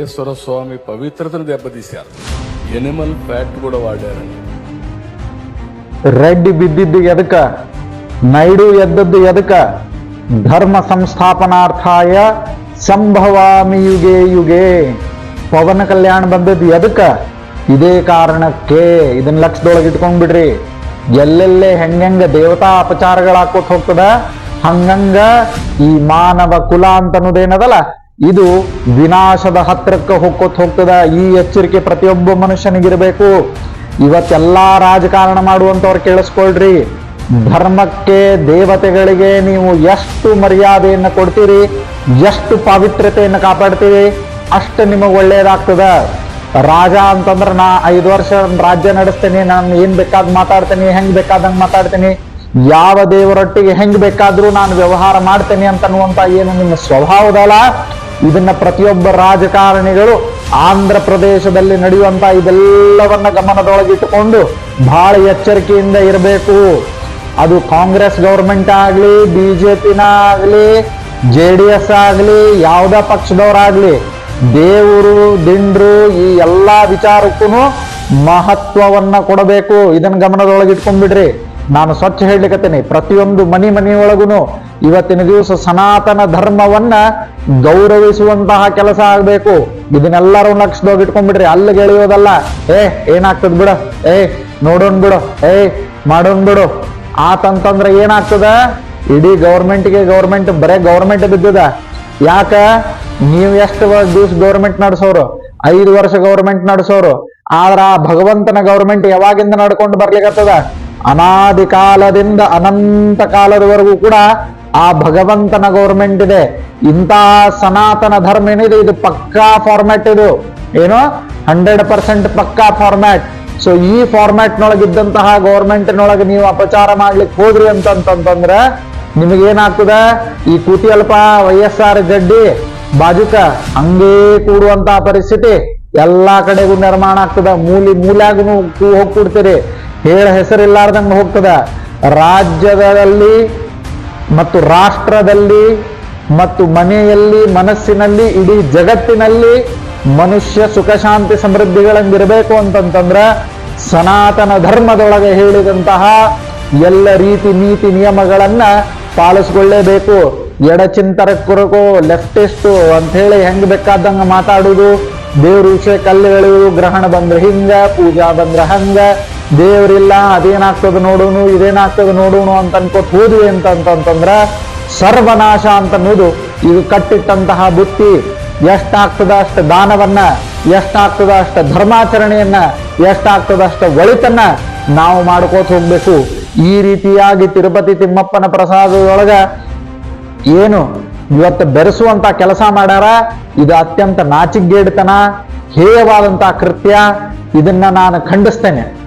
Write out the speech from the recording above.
వెంకటేశ్వర స్వామి పవిత్రతను దెబ్బతీశారు animal fat ಕೂಡ ವಾಡ್ಯಾರ. రెడ్డి ಬಿದ್ದಿದ್ದು ಎದಕ? ನೈಡು ಎದ್ದದ್ದು ಎದಕ? ಧರ್ಮ ಸಂಸ್ಥಾಪನಾರ್ಥಾಯ ಸಂಭವಾಮಿ ಯುಗೆ. ಯುಗೆ ಪವನ ಕಲ್ಯಾಣ ಬಂದದ್ದು ಎದಕ? ಇದೇ ಕಾರಣಕ್ಕೆ ಇದನ್ನ ಲಕ್ಷದೊಳಗೆ ಇಟ್ಕೊಂಡ್ಬಿಡ್ರಿ ಎಲ್ಲೆಲ್ಲೇ ಹೆಂಗೆಂಗ ದೇವತಾ ಅಪಚಾರಗಳಾಕೋತ್ ಹೋಗ್ತದ, ಹಂಗಂಗ ಈ ಮಾನವ ಕುಲ ಅಂತ ಅನ್ನೋದೇನದಲ್ಲ ಇದು ವಿನಾಶದ ಹತ್ತಿರಕ್ಕೆ ಹೋಗ್ಕೋತ್ ಹೋಗ್ತದ. ಈ ಎಚ್ಚರಿಕೆ ಪ್ರತಿಯೊಬ್ಬ ಮನುಷ್ಯನಿಗಿರಬೇಕು. ಇವತ್ತೆಲ್ಲ ರಾಜಕಾರಣ ಮಾಡುವಂಥವ್ರು ಕೇಳಿಸ್ಕೊಳ್ರಿ. ಧರ್ಮಕ್ಕೆ ದೇವತೆಗಳಿಗೆ ನೀವು ಎಷ್ಟು ಮರ್ಯಾದೆಯನ್ನು ಕೊಡ್ತೀರಿ, ಎಷ್ಟು ಪವಿತ್ರತೆಯನ್ನು ಕಾಪಾಡ್ತೀರಿ, ಅಷ್ಟು ನಿಮಗೆ ಒಳ್ಳೆಯದಾಗ್ತದ ರಾಜ ಅಂತಂದ್ರೆ ನಾ ಐದು ವರ್ಷ ರಾಜ್ಯ ನಡೆಸ್ತೇನೆ, ನಾನು ಏನು ಬೇಕಾದ್ ಮಾತಾಡ್ತೇನೆ, ಹೆಂಗೆ ಬೇಕಾದಂಗೆ ಮಾತಾಡ್ತೇನೆ, ಯಾವ ದೇವರೊಟ್ಟಿಗೆ ಹೆಂಗೆ ಬೇಕಾದರೂ ನಾನು ವ್ಯವಹಾರ ಮಾಡ್ತೇನೆ ಅಂತನ್ನುವಂಥ ಏನು ನಿಮ್ಮ ಸ್ವಭಾವದಲ್ಲ. ಇದನ್ನ ಪ್ರತಿಯೊಬ್ಬ ರಾಜಕಾರಣಿಗಳು ಆಂಧ್ರ ಪ್ರದೇಶದಲ್ಲಿ ನಡೆಯುವಂತ ಇದೆಲ್ಲವನ್ನ ಗಮನದೊಳಗಿಟ್ಟುಕೊಂಡು ಬಹಳ ಎಚ್ಚರಿಕೆಯಿಂದ ಇರಬೇಕು. ಅದು ಕಾಂಗ್ರೆಸ್ ಗೌರ್ಮೆಂಟ್ ಆಗಲಿ ಬಿ ಜೆ ಪಿನ ಆಗಲಿ, ಜೆ ಡಿ ಎಸ್ ಆಗಲಿ, ಯಾವುದೇ ಪಕ್ಷದವರಾಗಲಿ, ದೇವರು, ದಿಂಡ್ರು ಈ ಎಲ್ಲಾ ವಿಚಾರಕ್ಕೂ ಮಹತ್ವವನ್ನ ಕೊಡಬೇಕು. ಇದನ್ನ ಗಮನದೊಳಗಿಟ್ಕೊಂಡ್ಬಿಡ್ರಿ ನಾನು ಸ್ವಚ್ಛ ಹೇಳಲಿಕ್ಕತ್ತೇನೆ ಪ್ರತಿಯೊಂದು ಮನಿ ಮನೆಯೊಳಗುನು ಇವತ್ತಿನ ದಿವಸ ಸನಾತನ ಧರ್ಮವನ್ನ ಗೌರವಿಸುವಂತಹ ಕೆಲಸ ಆಗ್ಬೇಕು. ಇದನ್ನೆಲ್ಲರೂ ಲಕ್ಷದೋಗಿ ಇಟ್ಕೊಂಡ್ಬಿಡ್ರಿ ಅಲ್ಲಿ ಗೆಳೆಯೋದಲ್ಲ ಏ, ಏನಾಗ್ತದ ಬಿಡು, ಏ ನೋಡೋಣ ಬಿಡು, ಏ ಮಾಡೋಣ ಬಿಡು. ಆತಂತಂದ್ರೆ ಏನಾಗ್ತದ? ಇಡೀ ಗೌರ್ಮೆಂಟ್ಗೆ ಗೌರ್ಮೆಂಟ್, ಬರೇ ಗೌರ್ಮೆಂಟ್ ಬಿದ್ದದ. ಯಾಕ? ನೀವು ಎಷ್ಟು ದಿವ್ಸ ಗೌರ್ಮೆಂಟ್ ನಡೆಸೋರು? ಐದು ವರ್ಷ ಗೌರ್ಮೆಂಟ್ ನಡೆಸೋರು. ಆದ್ರ ಆ ಭಗವಂತನ ಗೌರ್ಮೆಂಟ್ ಯಾವಾಗಿಂದ ನಡ್ಕೊಂಡು ಬರ್ಲಿಕ್ಕತ್ತದ ಅನಾದಿ ಕಾಲದಿಂದ ಅನಂತ ಕಾಲದವರೆಗೂ ಕೂಡ ಆ ಭಗವಂತನ ಗೌರ್ಮೆಂಟ್ ಇದೆ. ಇಂತಹ ಸನಾತನ ಧರ್ಮ ಏನಿದೆ? ಇದು ಪಕ್ಕಾ ಫಾರ್ಮ್ಯಾಟ್ ಇದು. ಏನು? ಹಂಡ್ರೆಡ್ ಪರ್ಸೆಂಟ್ ಪಕ್ಕಾ ಫಾರ್ಮ್ಯಾಟ್ ಸೊ ಈ ಫಾರ್ಮ್ಯಾಟ್ ನೊಳಗಿದ್ದಂತಹ ಗೌರ್ಮೆಂಟ್ನೊಳಗೆ ನೀವು ಅಪಚಾರ ಮಾಡ್ಲಿಕ್ಕೆ ಹೋದ್ರಿ ಅಂತಂತಂದ್ರೆ ನಿಮಗೇನಾಗ್ತದೆ ಈ ಕೂತಿಯಲ್ಪ ವೈ ಎಸ್ ಆರ್ ಗಡ್ಡಿ, ಬಾಜುಕ, ಹಂಗೇ ಕೂಡುವಂತಹ ಪರಿಸ್ಥಿತಿ. ಎಲ್ಲಾ ಕಡೆಗೂ ನಿರ್ಮಾಣ ಆಗ್ತದ. ಮೂಲಿ ಮೂಲಾಗೂ ಹೋಗ್ಬಿಡ್ತೀರಿ. ಹೇಳ ಹೆಸರಿಲ್ಲಾರ್ದಂಗ ಹೋಗ್ತದ. ರಾಜ್ಯದಲ್ಲಿ ಮತ್ತು ರಾಷ್ಟ್ರದಲ್ಲಿ ಮತ್ತು ಮನೆಯಲ್ಲಿ, ಮನಸ್ಸಿನಲ್ಲಿ, ಇಡೀ ಜಗತ್ತಿನಲ್ಲಿ ಮನುಷ್ಯ ಸುಖ, ಶಾಂತಿ ಸಮೃದ್ಧಿಗಳಂದಿರಬೇಕು ಅಂತಂತಂದ್ರೆ ಸನಾತನ ಧರ್ಮದೊಳಗೆ ಹೇಳಿದಂತಹ ಎಲ್ಲ ರೀತಿ, ನೀತಿ ನಿಯಮಗಳನ್ನ ಪಾಲಿಸ್ಕೊಳ್ಳೇಬೇಕು. ಎಡಚಿಂತರ ಕುರಕು, ಲೆಫ್ಟಿಸ್ಟು ಅಂತ ಹೇಳಿ ಹೆಂಗ್ ಬೇಕಾದಂಗ ಮಾತಾಡುದು? ದೇವ್ರ ವಿಷಯ ಕಲ್ಲುಗಳಿವು ಗ್ರಹಣ ಬಂದ್ರೆ ಹಿಂಗ, ಪೂಜಾ ಬಂದ್ರೆ ಹಂಗ ದೇವ್ರಿಲ್ಲ, ಅದೇನಾಗ್ತದ ನೋಡೋನು, ಇದೇನಾಗ್ತದ ನೋಡೋನು ಅಂತ ಅನ್ಕೋತ್ ಹೋದ್ವಿ ಅಂತಂತಂದ್ರ ಸರ್ವನಾಶ ಅಂತ ಅನ್ನೋದು ಇದು ಕಟ್ಟಿಟ್ಟಂತಹ ಬುತ್ತಿ ಎಷ್ಟಾಗ್ತದ ಅಷ್ಟ ದಾನವನ್ನ, ಎಷ್ಟಾಗ್ತದ ಅಷ್ಟ ಧರ್ಮಾಚರಣೆಯನ್ನ, ಎಷ್ಟಾಗ್ತದ ಅಷ್ಟು ಒಳಿತನ್ನ ನಾವು ಮಾಡ್ಕೋತ ಹೋಗ್ಬೇಕು. ಈ ರೀತಿಯಾಗಿ ತಿರುಪತಿ ತಿಮ್ಮಪ್ಪನ ಪ್ರಸಾದದೊಳಗ ಏನು ಇವತ್ತು ಬೆರೆಸುವಂತ ಕೆಲಸ ಮಾಡ್ಯಾರ? ಇದು ಅತ್ಯಂತ ನಾಚಿಗೇಡ್ತನ ಹೇಯವಾದಂತಹ ಕೃತ್ಯ. ಇದನ್ನ ನಾನು ಖಂಡಿಸ್ತೇನೆ.